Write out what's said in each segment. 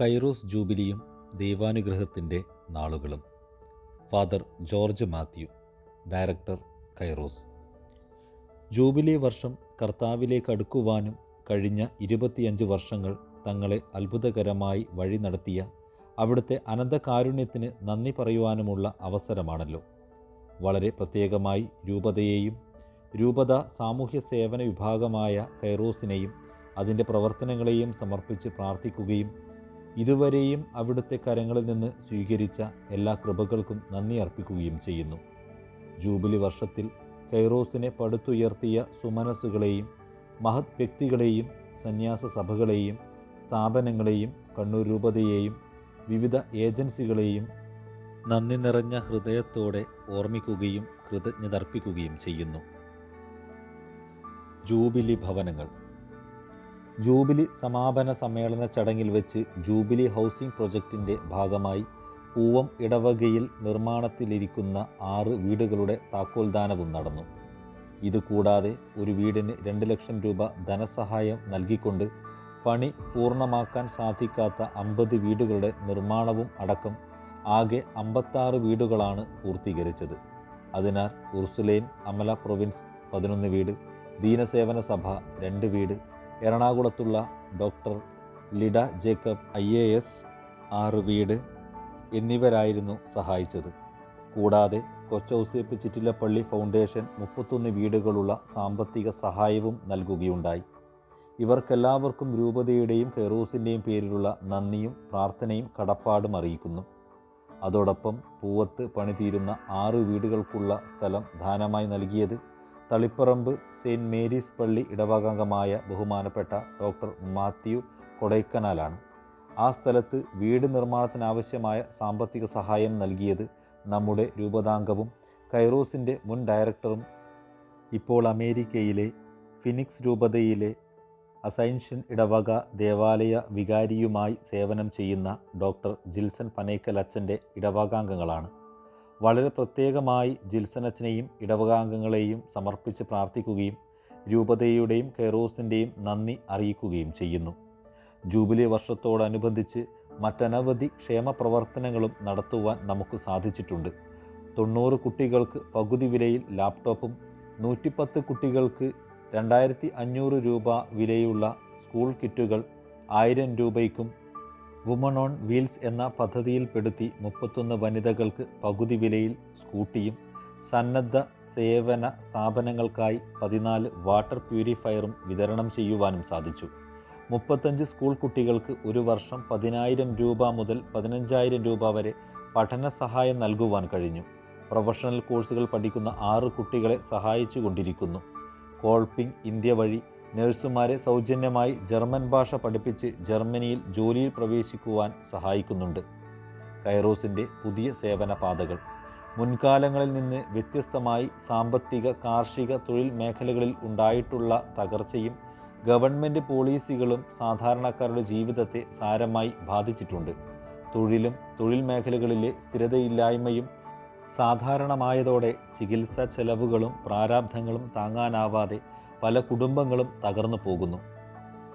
Kairos ജൂബിലിയും ദൈവാനുഗ്രഹത്തിന്റെ നാളുകളും. Father George Mathew director Kairos. Jubilee വർഷം കർത്താവിലേക്ക് അടുക്കുവാനും കഴിഞ്ഞ ഇരുപത്തിയഞ്ച് വർഷങ്ങൾ തങ്ങളെ അത്ഭുതകരമായി വഴി നടത്തിയ അവിടുത്തെ അനന്തകാരുണ്യത്തിന് നന്ദി പറയുവാനുമുള്ള അവസരമാണല്ലോ. വളരെ പ്രത്യേകമായി രൂപതയെയും രൂപത സാമൂഹ്യ സേവന വിഭാഗമായ കൈറോസിനെയും അതിന്റെ പ്രവർത്തനങ്ങളെയും സമർപ്പിച്ച് പ്രാർത്ഥിക്കുകയും ഇതുവരെയും അവിടുത്തെ കരങ്ങളിൽ നിന്ന് സ്വീകരിച്ച എല്ലാ കൃപകൾക്കും നന്ദി അർപ്പിക്കുകയും ചെയ്യുന്നു. ജൂബിലി വർഷത്തിൽ കൈറോസിനെ പടുത്തുയർത്തിയ സുമനസ്സുകളെയും മഹത് വ്യക്തികളെയും സന്യാസ സഭകളെയും സ്ഥാപനങ്ങളെയും കണ്ണൂർ രൂപതയെയും വിവിധ ഏജൻസികളെയും നന്ദി നിറഞ്ഞ ഹൃദയത്തോടെ ഓർമ്മിക്കുകയും കൃതജ്ഞതർപ്പിക്കുകയും ചെയ്യുന്നു. ജൂബിലി ഭവനങ്ങൾ ജൂബിലി സമാപന സമ്മേളന ചടങ്ങിൽ വെച്ച് ജൂബിലി ഹൗസിംഗ് പ്രൊജക്റ്റിന്റെ ഭാഗമായി പൂവം ഇടവകയിൽ നിർമ്മാണത്തിലിരിക്കുന്ന ആറ് വീടുകളുടെ താക്കോൽദാനവും നടന്നു. ഇതുകൂടാതെ ഒരു വീടിന് രണ്ട് ലക്ഷം രൂപ ധനസഹായം നൽകിക്കൊണ്ട് പണി പൂർണമാക്കാൻ സാധിക്കാത്ത അമ്പത് വീടുകളുടെ നിർമ്മാണവും അടക്കം ആകെ അമ്പത്താറ് വീടുകളാണ് പൂർത്തീകരിച്ചത്. അതിനാൽ ഉർസുലൈൻ അമല പ്രൊവിൻസ് പതിനൊന്ന് വീട് ദീനസേവന സഭ രണ്ട് വീട് എറണാകുളത്തുള്ള doctor Lida Jacob I A S ആറ് വീട് എന്നിവരായിരുന്നു സഹായിച്ചത്. കൂടാതെ കൊച്ചൗസേപ്പ് ചിറ്റിലപ്പള്ളി ഫൗണ്ടേഷൻ മുപ്പത്തൊന്ന് വീടുകളുള്ള സാമ്പത്തിക സഹായവും നൽകുകയുണ്ടായി. ഇവർക്കെല്ലാവർക്കും രൂപതയുടെയും ഫെറൂസിന്റെയും പേരിലുള്ള നന്ദിയും പ്രാർത്ഥനയും കടപ്പാടും അറിയിക്കുന്നു. അതോടൊപ്പം പൂവത്ത് പണിതീരുന്ന ആറ് വീടുകൾക്കുള്ള സ്ഥലം ദാനമായി നൽകിയത് തളിപ്പറമ്പ് സെയിന്റ് മേരീസ് പള്ളി ഇടവകാംഗമായ ബഹുമാനപ്പെട്ട ഡോക്ടർ മാത്യു കൊടൈക്കനാലാണ്. ആ സ്ഥലത്ത് വീട് നിർമ്മാണത്തിനാവശ്യമായ സാമ്പത്തിക സഹായം നൽകിയത് നമ്മുടെ രൂപതാംഗവും കൈറോസിന്റെ മുൻ ഡയറക്ടറും ഇപ്പോൾ അമേരിക്കയിലെ ഫിനിക്സ് രൂപതയിലെ അസൈൻഷൻ ഇടവക ദേവാലയ വികാരിയുമായി സേവനം ചെയ്യുന്ന ഡോക്ടർ ജിൽസൺ പനേക്കൽ അച്ഛന്റെ ഇടവകാംഗങ്ങളാണ്. വളരെ പ്രത്യേകമായി ജിൽസനച്ചനെയും ഇടവകാംഗങ്ങളെയും സമർപ്പിച്ച് പ്രാർത്ഥിക്കുകയും രൂപതയുടെയും കെയറോസിന്റെയും നന്ദി അറിയിക്കുകയും ചെയ്യുന്നു. ജൂബിലി വർഷത്തോടനുബന്ധിച്ച് മറ്റനവധി ക്ഷേമ പ്രവർത്തനങ്ങളും നടത്തുവാൻ നമുക്ക് സാധിച്ചിട്ടുണ്ട്. തൊണ്ണൂറ് കുട്ടികൾക്ക് പകുതി വിലയിൽ ലാപ്ടോപ്പും നൂറ്റിപ്പത്ത് കുട്ടികൾക്ക് രണ്ടായിരത്തി അഞ്ഞൂറ് രൂപ വിലയുള്ള സ്കൂൾ കിറ്റുകൾ ആയിരം രൂപയ്ക്കും വുമൺ ഓൺ വീൽസ് എന്ന പദ്ധതിയിൽപ്പെടുത്തി മുപ്പത്തൊന്ന് വനിതകൾക്ക് പകുതി വിലയിൽ സ്കൂട്ടിയും സന്നദ്ധ സേവന സ്ഥാപനങ്ങൾക്കായി പതിനാല് വാട്ടർ പ്യൂരിഫയറും വിതരണം ചെയ്യുവാനും സാധിച്ചു. മുപ്പത്തഞ്ച് സ്കൂൾ കുട്ടികൾക്ക് ഒരു വർഷം പതിനായിരം രൂപ മുതൽ പതിനഞ്ചായിരം രൂപ വരെ പഠന സഹായം നൽകുവാൻ കഴിഞ്ഞു. പ്രൊഫഷണൽ കോഴ്സുകൾ പഠിക്കുന്ന ആറ് കുട്ടികളെ സഹായിച്ചു കൊണ്ടിരിക്കുന്നു കോൾപിംഗ് ഇന്ത്യ വഴി നഴ്സുമാരെ സൗജന്യമായി ജർമ്മൻ ഭാഷ പഠിപ്പിച്ച് ജർമ്മനിയിൽ ജോലിയിൽ പ്രവേശിക്കുവാൻ സഹായിക്കുന്നുണ്ട്. കൈറോസിന്റെ പുതിയ സേവന പാതകൾ. മുൻകാലങ്ങളിൽ നിന്ന് വ്യത്യസ്തമായി സാമ്പത്തിക കാർഷിക തൊഴിൽ മേഖലകളിൽ ഉണ്ടായിട്ടുള്ള തകർച്ചയും ഗവൺമെന്റ് പോളിസികളും സാധാരണക്കാരുടെ ജീവിതത്തെ സാരമായി ബാധിച്ചിട്ടുണ്ട്. തൊഴിലും തൊഴിൽ മേഖലകളിലെ സ്ഥിരതയില്ലായ്മയും സാധാരണമായതോടെ ചികിത്സാ ചെലവുകളും പ്രാരാബ്ധങ്ങളും താങ്ങാനാവാതെ പല കുടുംബങ്ങളും തകർന്നു പോകുന്നു.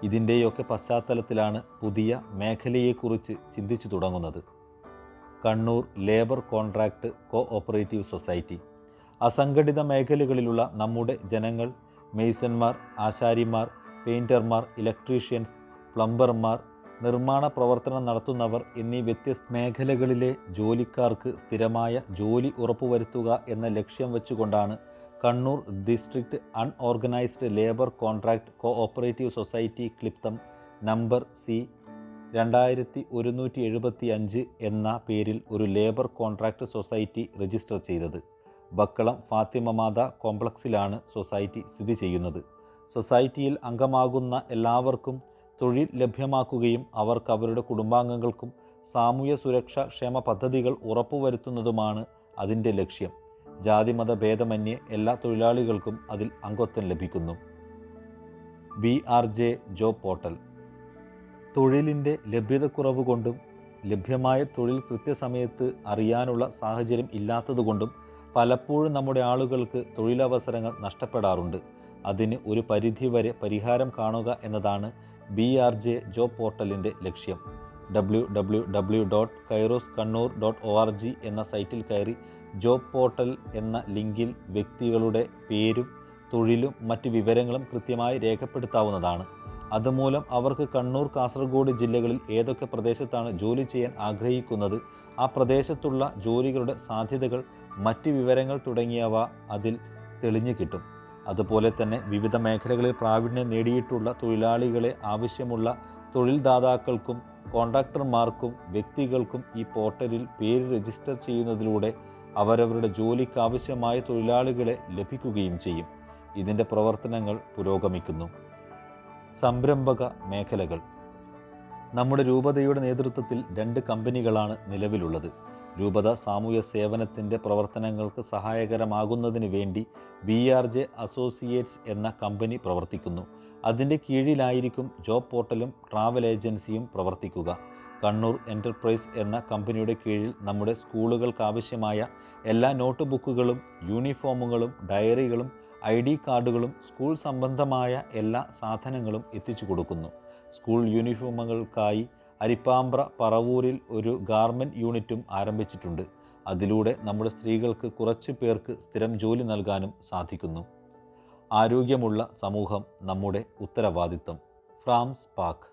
ഇതിന്റെയൊക്കെ പശ്ചാത്തലത്തിലാണ് പുതിയ മേഖലയെക്കുറിച്ച് ചിന്തിച്ചു തുടങ്ങുന്നത്. Kannur labour contract cooperative society. അസംഘടിത മേഖലകളിലുള്ള നമ്മുടെ ജനങ്ങൾ മെയ്സന്മാർ ആശാരിമാർ പെയിന്റർമാർ ഇലക്ട്രീഷ്യൻസ് പ്ലംബർമാർ നിർമ്മാണ പ്രവർത്തനം നടത്തുന്നവർ എന്നീ വ്യത്യസ്ത മേഖലകളിലെ ജോലിക്കാർക്ക് സ്ഥിരമായ ജോലി ഉറപ്പുവരുത്തുക എന്ന ലക്ഷ്യം വെച്ചുകൊണ്ടാണ് Kannur district unorganised labour contract cooperative society ക്ലിപ്തം number C രണ്ടായിരത്തി ഒരുന്നൂറ്റി എഴുപത്തി അഞ്ച് എന്ന പേരിൽ ഒരു ലേബർ കോൺട്രാക്ട് സൊസൈറ്റി രജിസ്റ്റർ ചെയ്തത്. ബക്കളം ഫാത്തിമ മാത കോംപ്ലക്സിലാണ് സൊസൈറ്റി സ്ഥിതി ചെയ്യുന്നത്. സൊസൈറ്റിയിൽ അംഗമാകുന്ന എല്ലാവർക്കും തൊഴിൽ ലഭ്യമാക്കുകയും അവർക്ക് അവരുടെ കുടുംബാംഗങ്ങൾക്കും സാമൂഹ്യ സുരക്ഷാ ക്ഷേമ പദ്ധതികൾ ഉറപ്പുവരുത്തുന്നതുമാണ് അതിന്റെ ലക്ഷ്യം. ജാതിമത ഭേദമന്യേ എല്ലാ തൊഴിലാളികൾക്കും അതിൽ അംഗത്വം ലഭിക്കുന്നു. B R. J. Job portal തൊഴിലിന്റെ ലഭ്യതക്കുറവ് കൊണ്ടും ലഭ്യമായ തൊഴിൽ കൃത്യസമയത്ത് അറിയാനുള്ള സാഹചര്യം ഇല്ലാത്തതുകൊണ്ടും പലപ്പോഴും നമ്മുടെ ആളുകൾക്ക് തൊഴിലവസരങ്ങൾ നഷ്ടപ്പെടാറുണ്ട്. അതിന് ഒരു പരിധിവരെ പരിഹാരം കാണുക എന്നതാണ് ബി ആർ. ജെ. ജോബ് പോർട്ടലിന്റെ ലക്ഷ്യം. W. W. W. Dot Kairos Kannur dot O R. G. എന്ന സൈറ്റിൽ കയറി ജോബ് പോർട്ടൽ എന്ന ലിങ്കിൽ വ്യക്തികളുടെ പേരും തൊഴിലും മറ്റ് വിവരങ്ങളും കൃത്യമായി രേഖപ്പെടുത്താവുന്നതാണ്. അതുമൂലം അവർക്ക് കണ്ണൂർ കാസർഗോഡ് ജില്ലകളിൽ ഏതൊക്കെ പ്രദേശത്താണ് ജോലി ചെയ്യാൻ ആഗ്രഹിക്കുന്നത് ആ പ്രദേശത്തുള്ള ജോലികളുടെ സാധ്യതകൾ മറ്റ് വിവരങ്ങൾ തുടങ്ങിയവ അതിൽ തെളിഞ്ഞു കിട്ടും. അതുപോലെ തന്നെ വിവിധ മേഖലകളിൽ പ്രാവീണ്യം നേടിയിട്ടുള്ള തൊഴിലാളികളെ ആവശ്യമുള്ള തൊഴിൽദാതാക്കൾക്കും കോൺട്രാക്ടർമാർക്കും വ്യക്തികൾക്കും ഈ പോർട്ടലിൽ പേര് രജിസ്റ്റർ ചെയ്യുന്നതിലൂടെ അവരവരുടെ ജോലിക്ക് ആവശ്യമായ തൊഴിലാളികളെ ലഭിക്കുകയും ചെയ്യും. ഇതിന്റെ പ്രവർത്തനങ്ങൾ പുരോഗമിക്കുന്നു. സംരംഭക മേഖലകൾ. നമ്മുടെ രൂപതയുടെ നേതൃത്വത്തിൽ രണ്ട് കമ്പനികളാണ് നിലവിലുള്ളത്. രൂപത സാമൂഹ്യ സേവനത്തിന്റെ പ്രവർത്തനങ്ങൾക്ക് സഹായകരമാകുന്നതിന് വേണ്ടി ബി ആർ ജെ അസോസിയേറ്റ്സ് എന്ന കമ്പനി പ്രവർത്തിക്കുന്നു. അതിന്റെ കീഴിലായിരിക്കും ജോബ് പോർട്ടലും ട്രാവൽ ഏജൻസിയും പ്രവർത്തിക്കുക. കണ്ണൂർ എന്റർപ്രൈസ് എന്ന കമ്പനിയുടെ കീഴിൽ നമ്മുടെ സ്കൂളുകൾക്കാവശ്യമായ എല്ലാ നോട്ട് ബുക്കുകളും യൂണിഫോമുകളും ഡയറികളും ഐ ഡി കാർഡുകളും സ്കൂൾ സംബന്ധമായ എല്ലാ സാധനങ്ങളും എത്തിച്ചു കൊടുക്കുന്നു. സ്കൂൾ യൂണിഫോമുകൾക്കായി അരിപ്പാമ്പ്ര പറവൂരിൽ ഒരു ഗാർമെന്റ് യൂണിറ്റും ആരംഭിച്ചിട്ടുണ്ട്. അതിലൂടെ നമ്മുടെ സ്ത്രീകൾക്ക് കുറച്ച് പേർക്ക് സ്ഥിരം ജോലി നൽകാനും സാധിക്കുന്നു. ആരോഗ്യമുള്ള സമൂഹം നമ്മുടെ ഉത്തരവാദിത്തം. ഫ്രാംസ് പാക്ക്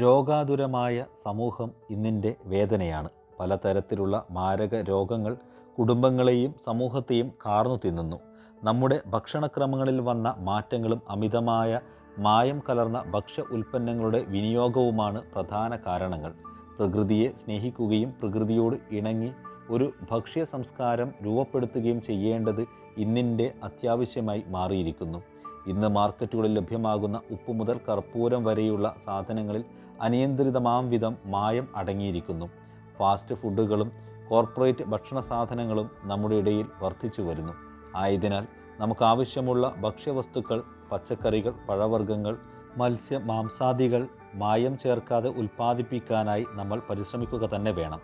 രോഗാതുരമായ സമൂഹം ഇന്നിന്റെ വേദനയാണ്. പലതരത്തിലുള്ള മാരക രോഗങ്ങൾ കുടുംബങ്ങളെയും സമൂഹത്തെയും കാർന്നു തിന്നുന്നു. നമ്മുടെ ഭക്ഷണക്രമങ്ങളിൽ വന്ന മാറ്റങ്ങളും അമിതമായ മായം കലർന്ന ഭക്ഷ്യ ഉൽപ്പന്നങ്ങളുടെ വിനിയോഗവുമാണ് പ്രധാന കാരണങ്ങൾ. പ്രകൃതിയെ സ്നേഹിക്കുകയും പ്രകൃതിയോട് ഇണങ്ങി ഒരു ഭക്ഷ്യ സംസ്കാരം രൂപപ്പെടുത്തുകയും ചെയ്യേണ്ടത് ഇന്നിന്റെ അത്യാവശ്യമായി മാറിയിരിക്കുന്നു. ഇന്ന് മാർക്കറ്റുകളിൽ ലഭ്യമാകുന്ന ഉപ്പ് മുതൽ കർപ്പൂരം വരെയുള്ള സാധനങ്ങളിൽ അനിയന്ത്രിതമാം വിധം മായം അടങ്ങിയിരിക്കുന്നു. ഫാസ്റ്റ് ഫുഡുകളും കോർപ്പറേറ്റ് ഭക്ഷണ സാധനങ്ങളും നമ്മുടെ ഇടയിൽ വർദ്ധിച്ചു വരുന്നു. ആയതിനാൽ നമുക്ക് ആവശ്യമുള്ള ഭക്ഷ്യവസ്തുക്കൾ പച്ചക്കറികൾ പഴവർഗങ്ങൾ മത്സ്യ മാംസാദികൾ മായം ചേർക്കാതെ ഉൽപ്പാദിപ്പിക്കാനായി നമ്മൾ പരിശ്രമിക്കുക തന്നെ വേണം.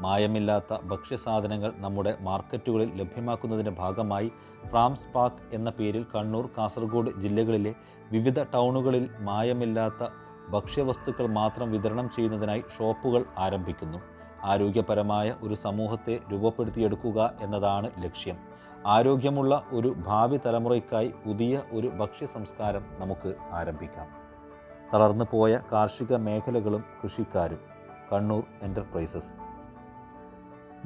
മായമില്ലാത്ത ഭക്ഷ്യസാധനങ്ങൾ നമ്മുടെ മാർക്കറ്റുകളിൽ ലഭ്യമാക്കുന്നതിന്റെ ഭാഗമായി ഫ്രാംസ് പാക്ക് എന്ന പേരിൽ കണ്ണൂർ കാസർഗോഡ് ജില്ലകളിലെ വിവിധ ടൗണുകളിൽ മായമില്ലാത്ത ഭക്ഷ്യവസ്തുക്കൾ മാത്രം വിതരണം ചെയ്യുന്നതിനായി ഷോപ്പുകൾ ആരംഭിക്കുന്നു. ആരോഗ്യപരമായ ഒരു സമൂഹത്തെ രൂപപ്പെടുത്തിയെടുക്കുക എന്നതാണ് ലക്ഷ്യം. ആരോഗ്യമുള്ള ഒരു ഭാവി തലമുറയ്ക്കായി പുതിയ ഒരു ഭക്ഷ്യ സംസ്കാരം നമുക്ക് ആരംഭിക്കാം. തളർന്നു പോയ കാർഷിക മേഖലകളും കൃഷിക്കാരും. കണ്ണൂർ എന്റർപ്രൈസസ്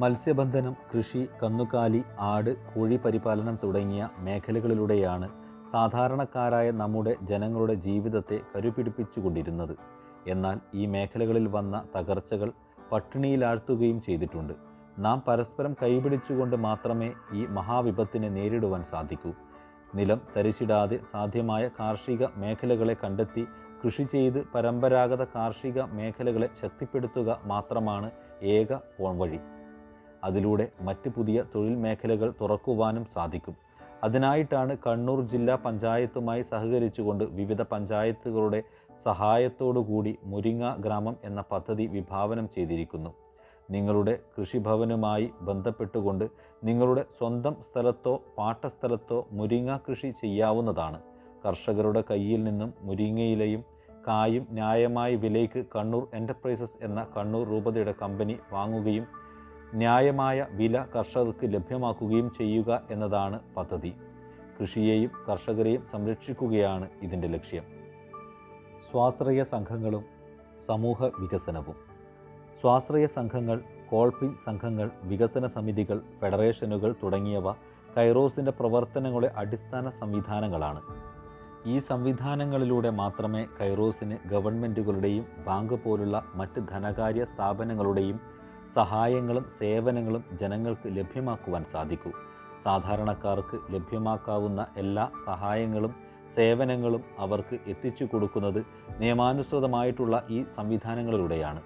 മത്സ്യബന്ധനം കൃഷി കന്നുകാലി ആട് കോഴി പരിപാലനം തുടങ്ങിയ മേഖലകളിലൂടെയാണ് സാധാരണക്കാരായ നമ്മുടെ ജനങ്ങളുടെ ജീവിതത്തെ കരുപിടിപ്പിച്ചുകൊണ്ടിരുന്നത്. എന്നാൽ ഈ മേഖലകളിൽ വന്ന തകർച്ചകൾ പട്ടിണിയിലാഴ്ത്തുകയും ചെയ്തിട്ടുണ്ട്. നാം പരസ്പരം കൈപിടിച്ചുകൊണ്ട് മാത്രമേ ഈ മഹാവിപത്തിനെ നേരിടുവാൻ സാധിക്കൂ. നിലം തരിശിടാതെ സാധ്യമായ കാർഷിക മേഖലകളെ കണ്ടെത്തി കൃഷി ചെയ്ത് പരമ്പരാഗത കാർഷിക മേഖലകളെ ശക്തിപ്പെടുത്തുക മാത്രമാണ് ഏക പോംവഴി അതിലൂടെ മറ്റ് പുതിയ തൊഴിൽ മേഖലകൾ തുറക്കുവാനും സാധിക്കും. അതിനായിട്ടാണ് കണ്ണൂർ ജില്ലാ പഞ്ചായത്തുമായി സഹകരിച്ചുകൊണ്ട് വിവിധ പഞ്ചായത്തുകളുടെ സഹായത്തോടുകൂടി മുരിങ്ങ ഗ്രാമം എന്ന പദ്ധതി വിഭാവനം ചെയ്തിരിക്കുന്നു. നിങ്ങളുടെ കൃഷിഭവനുമായി ബന്ധപ്പെട്ടുകൊണ്ട് നിങ്ങളുടെ സ്വന്തം സ്ഥലത്തോ പാട്ടസ്ഥലത്തോ മുരിങ്ങ കൃഷി ചെയ്യാവുന്നതാണ്. കർഷകരുടെ കയ്യിൽ നിന്നും മുരിങ്ങയിലയും കായും ന്യായമായ വിലയ്ക്ക് കണ്ണൂർ എന്റർപ്രൈസസ് എന്ന കണ്ണൂർ രൂപതയുടെ കമ്പനി വാങ്ങുകയും ന്യായമായ വില കർഷകർക്ക് ലഭ്യമാക്കുകയും ചെയ്യുക എന്നതാണ് പദ്ധതി. കൃഷിയെയും കർഷകരെയും സംരക്ഷിക്കുകയാണ് ഇതിന്റെ ലക്ഷ്യം. സ്വാശ്രയ സംഘങ്ങളും സമൂഹ വികസനവും. സ്വാശ്രയ സംഘങ്ങൾ കോൾപ്പിംഗ് സംഘങ്ങൾ വികസന സമിതികൾ ഫെഡറേഷനുകൾ തുടങ്ങിയവ കൈറോസിന്റെ പ്രവർത്തനങ്ങളെ അടിസ്ഥാന സംവിധാനങ്ങളാണ്. ഈ സംവിധാനങ്ങളിലൂടെ മാത്രമേ കൈറോസിന് ഗവൺമെന്റുകളുടെയും ബാങ്ക് പോലുള്ള മറ്റ് ധനകാര്യ സ്ഥാപനങ്ങളുടെയും സഹായങ്ങളും സേവനങ്ങളും ജനങ്ങൾക്ക് ലഭ്യമാക്കുവാൻ സാധിക്കൂ. സാധാരണക്കാർക്ക് ലഭ്യമാക്കാവുന്ന എല്ലാ സഹായങ്ങളും സേവനങ്ങളും അവർക്ക് എത്തിച്ചു കൊടുക്കുന്നത് നിയമാനുസൃതമായിട്ടുള്ള ഈ സംവിധാനങ്ങളിലൂടെയാണ്.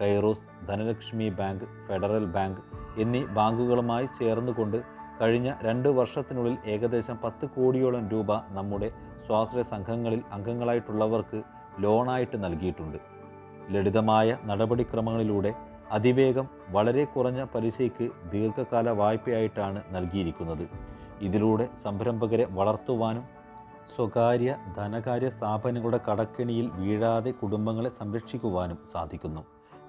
Kairos Dhanalakshmi bank federal bank എന്നീ ബാങ്കുകളുമായി ചേർന്നുകൊണ്ട് കഴിഞ്ഞ രണ്ട് വർഷത്തിനുള്ളിൽ ഏകദേശം പത്ത് കോടിയോളം രൂപ നമ്മുടെ സ്വാശ്രയ സംഘങ്ങളിൽ അംഗങ്ങളായിട്ടുള്ളവർക്ക് ലോണായിട്ട് നൽകിയിട്ടുണ്ട്. ലളിതമായ നടപടിക്രമങ്ങളിലൂടെ അതിവേഗം വളരെ കുറഞ്ഞ പലിശയ്ക്ക് ദീർഘകാല വായ്പയായിട്ടാണ് നൽകിയിരിക്കുന്നത്. ഇതിലൂടെ സംരംഭകരെ വളർത്തുവാനും സ്വകാര്യ ധനകാര്യ സ്ഥാപനങ്ങളുടെ കടക്കെണിയിൽ വീഴാതെ കുടുംബങ്ങളെ സംരക്ഷിക്കുവാനും സാധിക്കുന്നു.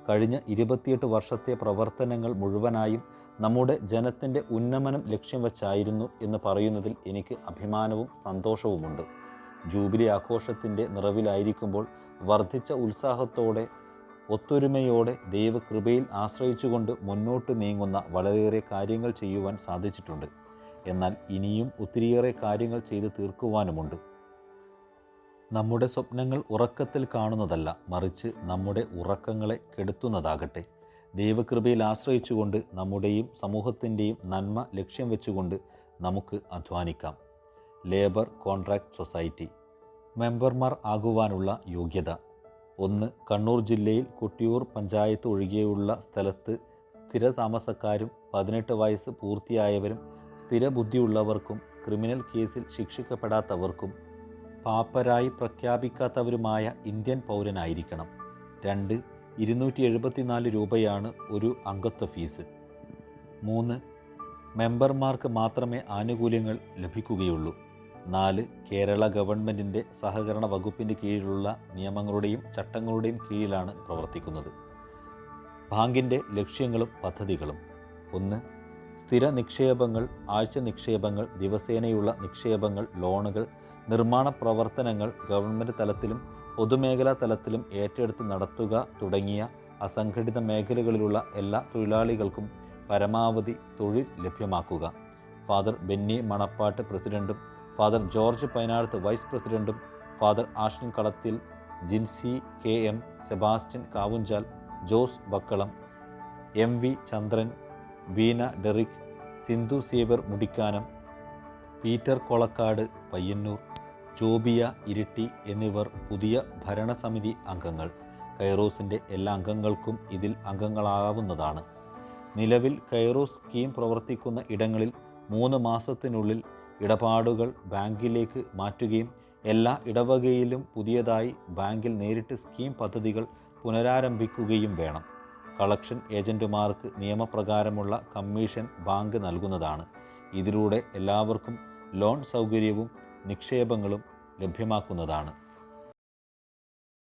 കഴിഞ്ഞ ഇരുപത്തിയെട്ട് വർഷത്തെ പ്രവർത്തനങ്ങൾ മുഴുവനായും നമ്മുടെ ജനത്തിന്റെ ഉന്നമനം ലക്ഷ്യം വച്ചായിരുന്നു എന്ന് പറയുന്നതിൽ എനിക്ക് അഭിമാനവും സന്തോഷവുമുണ്ട്. ജൂബിലി ആഘോഷത്തിന്റെ നിറവിലായിരിക്കുമ്പോൾ വർദ്ധിച്ച ഉത്സാഹത്തോടെ ഒത്തൊരുമയോടെ ദൈവകൃപയിൽ ആശ്രയിച്ചുകൊണ്ട് മുന്നോട്ട് നീങ്ങുന്ന വളരെയേറെ കാര്യങ്ങൾ ചെയ്യുവാൻ സാധിച്ചിട്ടുണ്ട്. എന്നാൽ ഇനിയും ഒത്തിരിയേറെ കാര്യങ്ങൾ ചെയ്ത് തീർക്കുവാനുമുണ്ട്. നമ്മുടെ സ്വപ്നങ്ങൾ ഉറക്കത്തിൽ കാണുന്നതല്ല മറിച്ച് നമ്മുടെ ഉറക്കങ്ങളെ കെടുത്തുന്നതാകട്ടെ. ദൈവകൃപയിൽ ആശ്രയിച്ചുകൊണ്ട് നമ്മുടെയും സമൂഹത്തിന്റെയും നന്മ ലക്ഷ്യം വെച്ചുകൊണ്ട് നമുക്ക് അധ്വാനിക്കാം. Labour contract society. മെമ്പർമാർ ആകുവാനുള്ള യോഗ്യത. ഒന്ന് കണ്ണൂർ ജില്ലയിൽ കൊട്ടിയൂർ പഞ്ചായത്ത് ഒഴികെയുള്ള സ്ഥലത്ത് സ്ഥിര താമസക്കാരും പതിനെട്ട് വയസ്സ് പൂർത്തിയായവരും സ്ഥിരബുദ്ധിയുള്ളവർക്കും ക്രിമിനൽ കേസിൽ ശിക്ഷിക്കപ്പെടാത്തവർക്കും പാപ്പരായി പ്രഖ്യാപിക്കാത്തവരുമായ ഇന്ത്യൻ പൗരനായിരിക്കണം. രണ്ട് ഇരുന്നൂറ്റി എഴുപത്തിനാല് രൂപയാണ് ഒരു അംഗത്വ ഫീസ്. മൂന്ന് മെമ്പർമാർക്ക് മാത്രമേ ആനുകൂല്യങ്ങൾ ലഭിക്കുകയുള്ളൂ. നാല് കേരള ഗവൺമെന്റിന്റെ സഹകരണ വകുപ്പിന്റെ കീഴിലുള്ള നിയമങ്ങളുടെയും ചട്ടങ്ങളുടെയും കീഴിലാണ് പ്രവർത്തിക്കുന്നത്. ബാങ്കിന്റെ ലക്ഷ്യങ്ങളും പദ്ധതികളും. ഒന്ന് സ്ഥിര നിക്ഷേപങ്ങൾ ആഴ്ച നിക്ഷേപങ്ങൾ ദിവസേനയുള്ള നിക്ഷേപങ്ങൾ ലോണുകൾ നിർമ്മാണ പ്രവർത്തനങ്ങൾ ഗവൺമെന്റ് തലത്തിലും പൊതുമേഖലാ തലത്തിലും ഏറ്റെടുത്ത് നടത്തുക തുടങ്ങിയ അസംഘടിത മേഖലകളിലുള്ള എല്ലാ തൊഴിലാളികൾക്കും പരമാവധി തൊഴിൽ ലഭ്യമാക്കുക. ഫാദർ ബെന്നി മണപ്പാട്ട് പ്രസിഡന്റും ഫാദർ ജോർജ് പൈനാടത്ത് വൈസ് പ്രസിഡന്റും father Ashlin Kalathil Jincy K M Sebastian Kavunchal Jose Bakkalam M V Chandran Beena Derick Sindhu Xavier Mudikkanam Peter Kolakkad Payyannur Jobiya Iritty എന്നിവർ പുതിയ ഭരണസമിതി അംഗങ്ങൾ. കൈറോസിന്റെ എല്ലാ അംഗങ്ങൾക്കും ഇതിൽ അംഗങ്ങളാവുന്നതാണ്. നിലവിൽ കൈറോസ് സ്കീം പ്രവർത്തിക്കുന്ന ഇടങ്ങളിൽ മൂന്ന് മാസത്തിനുള്ളിൽ ഇടപാടുകൾ ബാങ്കിലേക്ക് മാറ്റുകയും എല്ലാ ഇടവകയിലും പുതിയതായി ബാങ്കിൽ നേരിട്ട് സ്കീം പദ്ധതികൾ പുനരാരംഭിക്കുകയും വേണം. കളക്ഷൻ ഏജന്റുമാർക്ക് നിയമപ്രകാരമുള്ള കമ്മീഷൻ ബാങ്ക് നൽകുന്നതാണ്. ഇതിലൂടെ എല്ലാവർക്കും ലോൺ സൗകര്യവും നിക്ഷേപങ്ങളും ലഭ്യമാക്കുന്നതാണ്.